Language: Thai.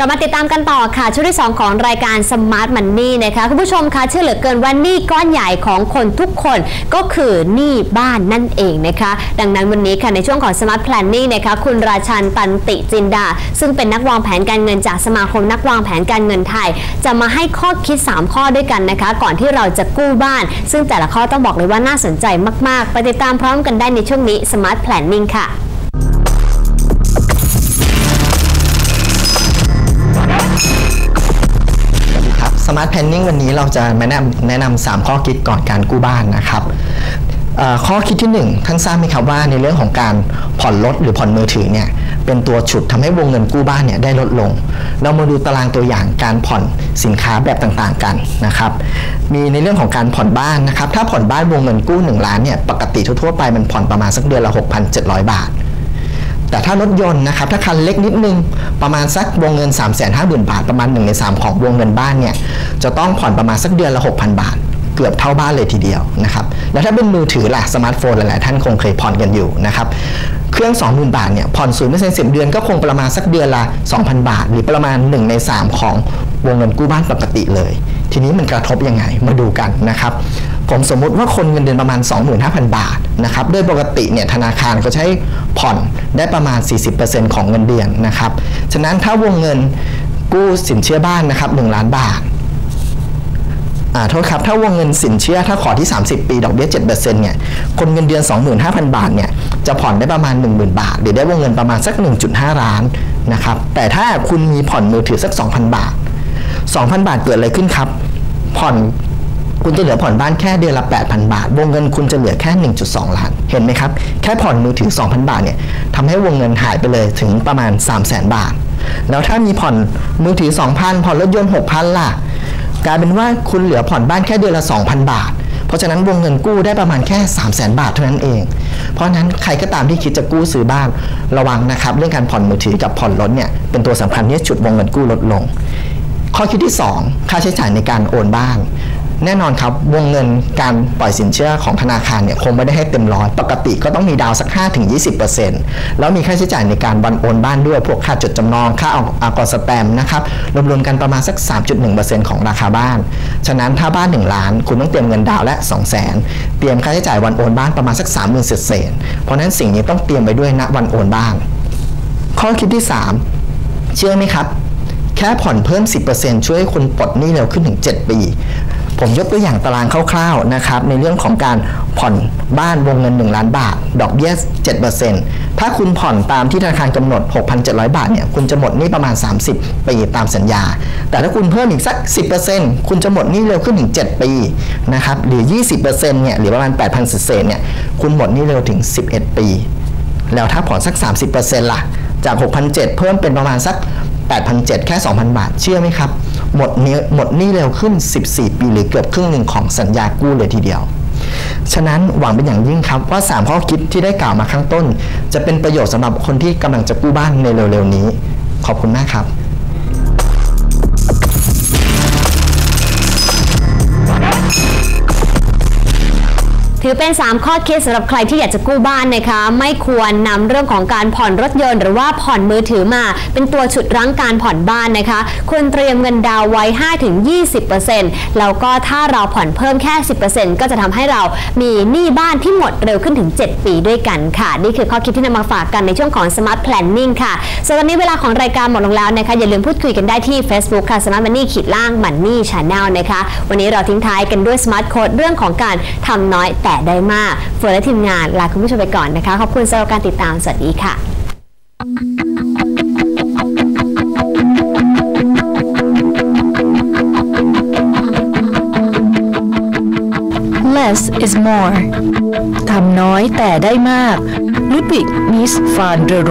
กลับมาติดตามกันต่อค่ะ ช่วงที่ 2 ของรายการ Smart Money นะคะคุณผู้ชมคะเชื่อเหลือเกินว่านี้ก้อนใหญ่ของคนทุกคนก็คือหนี้บ้านนั่นเองนะคะ ดังนั้นวันนี้ค่ะในช่วงของ Smart Planning นะคะคุณราชันตันติจินดา ซึ่งเป็นนักวางแผนการเงินจากสมาคมนักวางแผนการเงินไทย จะมาให้ข้อคิด 3 ข้อด้วยกันนะคะ ก่อนที่เราจะกู้บ้าน ซึ่งแต่ละข้อต้องบอกเลยว่าน่าสนใจมากๆไปติดตามพร้อมกันได้ในช่วงนี้ Smart Planning ค่ะ ครับ Smart Planning วันนี้เราจะมาแนะนำแนะนำ3ข้อคิดก่อนการกู้บ้านนะครับข้อคิดที่ 1 ท่านทราบไหมครับว่าในเรื่องของการผ่อนรถหรือผ่อนมือถือเนี่ยเป็นตัวฉุดทำให้วงเงินกู้บ้านเนี่ยได้ลดลง เรามาดูตารางตัวอย่างการผ่อนสินค้าแบบต่างๆกันนะครับ มีในเรื่องของการผ่อนบ้านนะครับ ถ้าผ่อนบ้านวงเงินกู้ 1 ล้านเนี่ยปกติทั่วๆไปมันผ่อนประมาณสักเดือนละ 6,700 บาท แต่ถ้ารถยนต์นะครับถ้าคันเล็กนิดนึงประมาณสักวงเงิน 3 5 0 0 0 0 บาท ประมาณ1ใน3 ของวงเงินบ้านเนี่ยจะต้องผ่อนประมาณสักเดือนละ 6,000 บาท เกือบเท่าบ้านเลยทีเดียวนะครับแล้วถ้าเป็นมือถือล่ะสมาร์ทโฟนหลาย ๆ ท่านคงเคยผ่อนกันอยู่นะครับเครื่อง 20,000 บาทเนี่ยผ่อน0%เ10เดือนก็คงประมาณสักเดือนละ 2,000 บาท หรือประมาณ 1 ใน 3 ของวงเงินกู้บ้านปกติเลย ทีนี้มันกระทบยังไงมาดูกันนะครับ ผมสมมุติว่าคนเงินเดือนประมาณ 25,000 บาทนะครับโดยปกติเนี่ยธนาคารก็ใช้ผ่อนได้ประมาณ 40%ของเงินเดือนนะครับฉะนั้นถ้าวงเงินกู้สินเชื่อบ้านนะครับ1ล้านบาทอ่าโทษครับถ้าวงเงินสินเชื่อถ้าขอที่ 30 ปีดอกเบี้ย7%เนี่ยคนเงินเดือน 25,000 บาทเนี่ยจะผ่อนได้ประมาณ 10,000 บาท หรือได้วงเงินประมาณสัก 1.5 ล้านนะครับแต่ถ้าคุณมีผ่อนมือถือสัก 2,000 บาท 2,000 บาทเกิดอะไรขึ้นครับ ผ่อน คุณจะเหลือผ่อนบ้านแค่เดือนละ 8,000 บาท วงเงินคุณจะเหลือแค่ 1.2 ล้าน เห็นไหมครับ แค่ผ่อนมือถือ 2,000 บาทเนี่ยทำให้วงเงินหายไปเลยถึงประมาณ 300,000 บาท แล้วถ้ามีผ่อนมือถือ 2,000 ผ่อนรถยนต์ 6,000 ล่ะ กลายเป็นว่าคุณเหลือผ่อนบ้านแค่เดือนละ 2,000 บาท เพราะฉะนั้นวงเงินกู้ได้ประมาณแค่ 3 0 0 0 0 0 บาทเท่านั้นเอง เพราะฉะนั้นใครก็ตามที่คิดจะกู้ซื้อบ้านระวังนะครับเรื่องการผ่อนมือถือกับผ่อนรถเนี่ยเป็นตัวสำคัญที่จะจุดวงเงินกู้ลดลงข้อคิดที่ 2 ค่าใช้จ่ายในการโอนบ้าน แน่นอนครับวงเงินการปล่อยสินเชื่อของธนาคารเนี่ยคงไม่ได้ให้เต็มร้อยปกติก็ต้องมีดาวสัก 5-20%แล้วมีค่าใช้จ่ายในการวันโอนบ้านด้วย พวกค่าจดจำนองค่าอากรสแตมนะครับรวมๆกันประมาณสัก 3.1%ของราคาบ้าน ฉะนั้นถ้าบ้าน 1 ล้าน คุณต้องเตรียมเงินดาวและ 2 0 0 0 0 0 เตรียมค่าใช้จ่ายวันโอนบ้านประมาณสัก 30,000เศษเพราะนั้นสิ่งนี้ต้องเตรียมไว้ด้วยณวันโอนบ้าน ข้อคิดที่ 3 เชื่อไหมครับแค่ผ่อนเพิ่ม 10%ช่วยให้คุณปลดหนี้เร็วขึ้นถึง 7 ปี ผมยกตัวอย่างตารางคร่าวๆนะครับในเรื่องของการผ่อนบ้านวงเงิน 1 ล้านบาท ดอกเบี้ย7%ถ้าคุณผ่อนตามที่ธนาคารกำหนด 6,700 บาทเนี่ยคุณจะหมดหนี้ประมาณ 30 ปีตามสัญญา แต่ถ้าคุณเพิ่มอีกสัก 10%คุณจะหมดหนี้เร็วขึ้นถึง 7 ปีนะครับหรือ 20%เนี่ยหรือประมาณ 8,000เศษเนี่ยคุณหมดหนี้เร็วถึง 11 ปี แล้วถ้าผ่อนสัก 30%ล่ะจาก 6,700 เพิ่มเป็นประมาณสัก 8,700 แค่ 2,000 บาท เชื่อไหมครับ หมดนี้หมดหนี้เร็วขึ้น 14 ปีหรือเกือบครึ่งหนึ่งของสัญญากู้เลยทีเดียว ฉะนั้นหวังเป็นอย่างยิ่งครับว่า 3 ข้อคิดที่ได้กล่าวมาข้างต้น จะเป็นประโยชน์สำหรับคนที่กำลังจะกู้บ้านในเร็วๆนี้ ขอบคุณมากครับ ถือเป็น 3 ข้อคิดสำหรับใครที่อยากจะกู้บ้านนะคะ ไม่ควรนำเรื่องของการผ่อนรถยนต์ หรือว่าผ่อนมือถือมา เป็นตัวฉุดรั้งการผ่อนบ้านนะคะ ควรเตรียมเงินดาวน์ไว้ 5-20%แล้วก็ถ้าเราผ่อนเพิ่มแค่ 10%ก็จะทำให้เรามีหนี้บ้านที่หมดเร็วขึ้นถึง 7 ปีด้วยกันค่ะ นี่คือข้อคิดที่นำมาฝากกันในช่วงของ Smart Planning ค่ะส่วนวันนี้เวลาของรายการหมดลงแล้วนะคะอย่าลืมพูดคุยกันได้ที่ Facebook ค่ะ Smart Money ขีดล่าง Money Channel นะคะวันนี้เราทิ้งท้ายกันด้วย Smart Code เรื่องของการทำน้อยแต่ได้มากเฟิร์นและทีมงานลาคุณผู้ชมไปก่อนนะคะ ขอบคุณสำหรับการติดตาม สวัสดีค่ะ less is more ทำน้อยแต่ได้มากลุดวิกมิสฟานเดโร